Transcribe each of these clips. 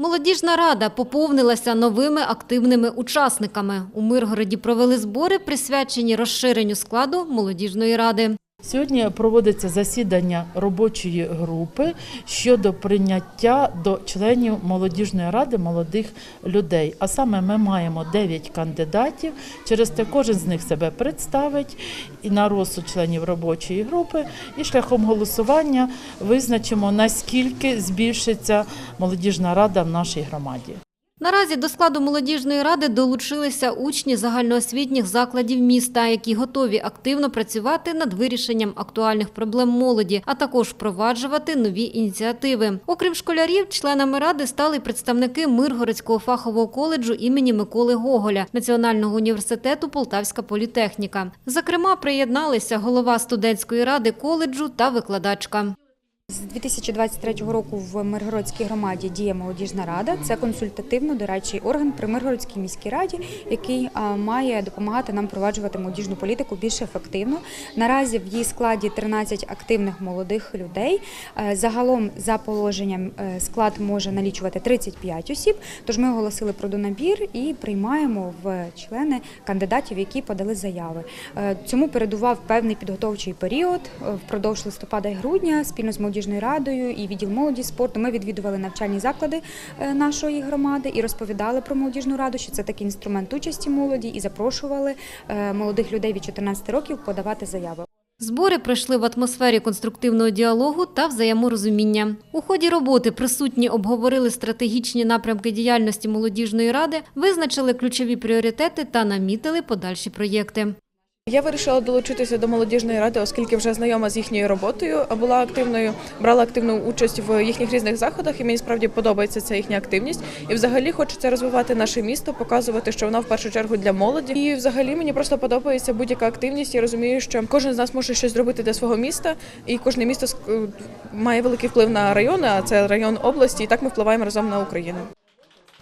Молодіжна рада поповнилася новими активними учасниками. У Миргороді провели збори, присвячені розширенню складу молодіжної ради. Сьогодні проводиться засідання робочої групи щодо прийняття до членів молодіжної ради молодих людей. А саме ми маємо 9 кандидатів. Через те кожен з них себе представить і на розсуд членів робочої групи. І шляхом голосування визначимо наскільки збільшиться молодіжна рада в нашій громаді. Наразі до складу молодіжної ради долучилися учні загальноосвітніх закладів міста, які готові активно працювати над вирішенням актуальних проблем молоді, а також впроваджувати нові ініціативи. Окрім школярів, членами ради стали представники Миргородського фахового коледжу імені Миколи Гоголя, Національного університету Полтавська політехніка. Зокрема, приєдналися голова студентської ради коледжу та викладачка. З 2023 року в Миргородській громаді діє молодіжна рада. Це консультативно-дорадчий орган при Миргородській міській раді, який має допомагати нам впроваджувати молодіжну політику більш ефективно. Наразі в її складі 13 активних молодих людей. Е, Загалом, за положенням, е, склад може налічувати 35 осіб. Тож ми оголосили про донабір і приймаємо в члени кандидатів, які подали заяви. Е, Цьому передував певний підготовчий період впродовж листопада і грудня спільно з молодіжною радою і відділ молоді спорту. Ми відвідували навчальні заклади е, нашої громади і розповідали про молодіжну раду, що це такий інструмент участі молоді, і запрошували е, молодих людей від 14 років подавати заяви. Збори пройшли в атмосфері конструктивного діалогу та взаєморозуміння. У ході роботи присутні обговорили стратегічні напрямки діяльності молодіжної ради, визначили ключові пріоритети та намітили подальші проєкти. Я вирішила долучитися до молодіжної ради, оскільки вже знайома з їхньою роботою, була активною, брала активну участь в їхніх різних заходах, і мені справді подобається ця їхня активність. І взагалі хочеться розвивати наше місто, показувати, що вона в першу чергу для молоді. І взагалі мені просто подобається будь-яка активність. Я розумію, що кожен з нас може щось зробити для свого міста, і кожне місто ск- має великий вплив на райони, а це район області, і так ми впливаємо разом на Україну.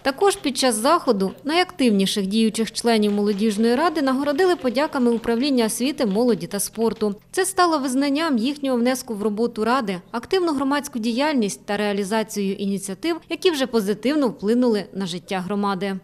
Також під час заходу найактивніших діючих членів молодіжної ради нагородили подяками управління освіти, молоді та спорту. Це стало визнанням їхнього внеску в роботу ради, активну громадську діяльність та реалізацію ініціатив, які вже позитивно вплинули на життя громади.